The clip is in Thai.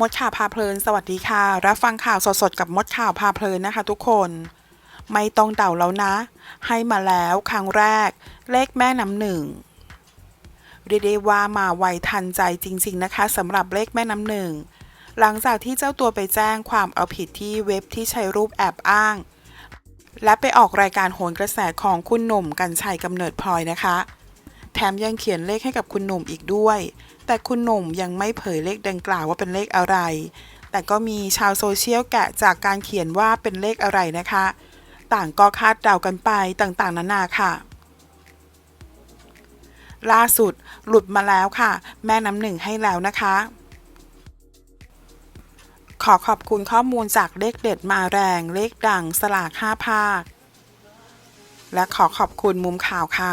มดข่าวพาเพลิน สวัสดีค่ะ รับฟังข่าวสดๆ กับมดข่าวพาเพลินนะคะทุกคน ไม่ต้องเดาแล้วนะ ให้มาแล้วครั้งแรก เลขแม่น้ำหนึ่งเรียกได้ว่ามาไวทันใจจริง ๆ นะคะสำหรับเลขแม่น้ำหนึ่ง หลังจากที่เจ้าตัวไปแจ้งความเอาผิดที่เว็บที่ใช้รูปแอบอ้าง และไปออกรายการโหนกระแสของคุณหนุ่มกัญชัยกำเนิดพลอยนะคะ แถมยังเขียนเลขให้กับคุณหนุ่มอีกด้วย แต่คุณหนุ่มยังไม่เผยเลขดังกล่าวว่าเป็นเลขอะไร แต่ก็มีชาวโซเชียลแกะจากการเขียนว่าเป็นเลขอะไรนะคะ ต่างก็คาดเดากันไปต่างๆ นานาค่ะล่าสุดหลุดมาแล้วค่ะ แม่น้ำหนึ่งให้แล้วนะคะ ขอขอบคุณข้อมูลจากเลขเด็ดมาแรงเลขดังสลากห้าภาค และขอขอบคุณมุมข่าวค่ะ